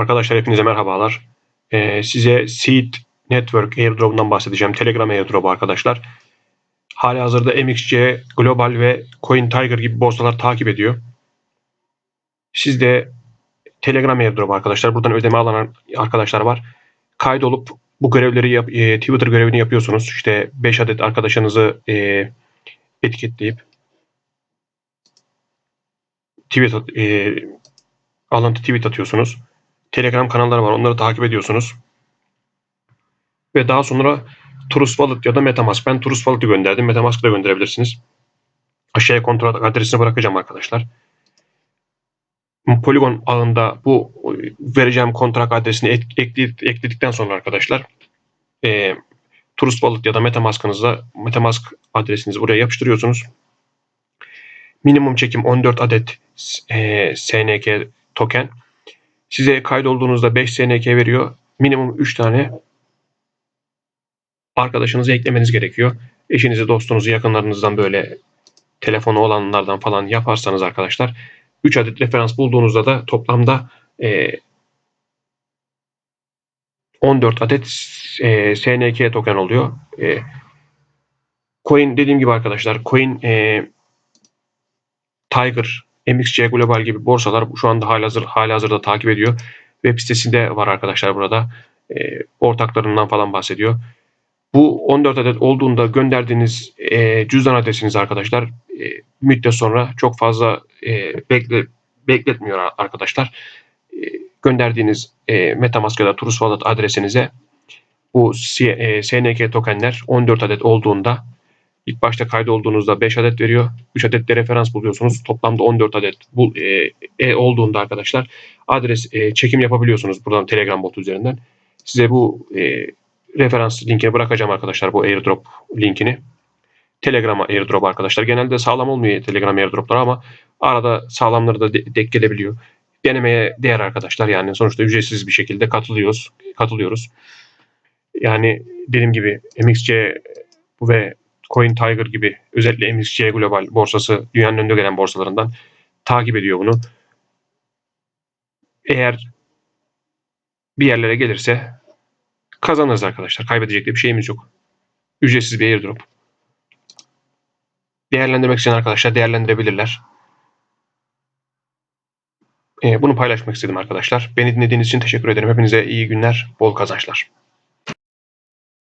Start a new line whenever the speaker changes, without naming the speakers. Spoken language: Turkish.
Arkadaşlar hepinize merhabalar. Ee, size Seed Network airdrop'undan bahsedeceğim. Telegram airdrop'u arkadaşlar. Hali hazırda MXC, Global ve Coin Tiger gibi borsalar takip ediyor. Siz de Telegram airdrop arkadaşlar. Buradan ödeme alan arkadaşlar var. Kaydolup bu görevleri yap, e, Twitter görevini yapıyorsunuz. İşte 5 adet arkadaşınızı e, etiketleyip tweet at- e, alıntı tweet atıyorsunuz. Telegram kanalları var. Onları takip ediyorsunuz. Ve daha sonra Trust Wallet ya da Metamask. Ben Trust Wallet'ı gönderdim. Metamask'ı da gönderebilirsiniz. Aşağıya kontrol adresini bırakacağım arkadaşlar. Polygon ağında bu vereceğim kontrak adresini ek- ekledikten sonra arkadaşlar e, Trust Wallet ya da Metamask'ınızla Metamask adresinizi buraya yapıştırıyorsunuz. Minimum çekim 14 adet e, SNK token. Size kaydolduğunuzda 5 SNK veriyor. Minimum 3 tane arkadaşınızı eklemeniz gerekiyor. Eşinizi, dostunuzu, yakınlarınızdan böyle telefonu olanlardan falan yaparsanız arkadaşlar 3 adet referans bulduğunuzda da toplamda e, 14 adet e, SNK token oluyor. E, coin dediğim gibi arkadaşlar coin e, Tiger, MXC Global gibi borsalar şu anda halihazır, halihazırda takip ediyor. Web sitesinde var arkadaşlar burada. E, ortaklarından falan bahsediyor. Bu 14 adet olduğunda gönderdiğiniz e, cüzdan adresiniz arkadaşlar e, müddet sonra çok fazla e, bekle, bekletmiyor arkadaşlar. E, gönderdiğiniz e, Metamask ya da Trust Wallet adresinize bu e, SNK tokenler 14 adet olduğunda ilk başta kaydolduğunuzda 5 adet veriyor. 3 adet de referans buluyorsunuz. Toplamda 14 adet bu e, e, olduğunda arkadaşlar adres e, çekim yapabiliyorsunuz buradan Telegram bot üzerinden. Size bu e, referans linkini bırakacağım arkadaşlar bu airdrop linkini. Telegram'a airdrop arkadaşlar. Genelde sağlam olmuyor Telegram airdroplar ama arada sağlamları da de- denk gelebiliyor. Denemeye değer arkadaşlar. Yani sonuçta ücretsiz bir şekilde katılıyoruz. Katılıyoruz. Yani dediğim gibi MXC ve Coin Tiger gibi özellikle MXC Global borsası dünyanın önde gelen borsalarından takip ediyor bunu. Eğer bir yerlere gelirse kazanırız arkadaşlar. Kaybedecek de bir şeyimiz yok. Ücretsiz bir airdrop. Değerlendirmek isteyen arkadaşlar değerlendirebilirler. Ee, bunu paylaşmak istedim arkadaşlar. Beni dinlediğiniz için teşekkür ederim. Hepinize iyi günler, bol kazançlar.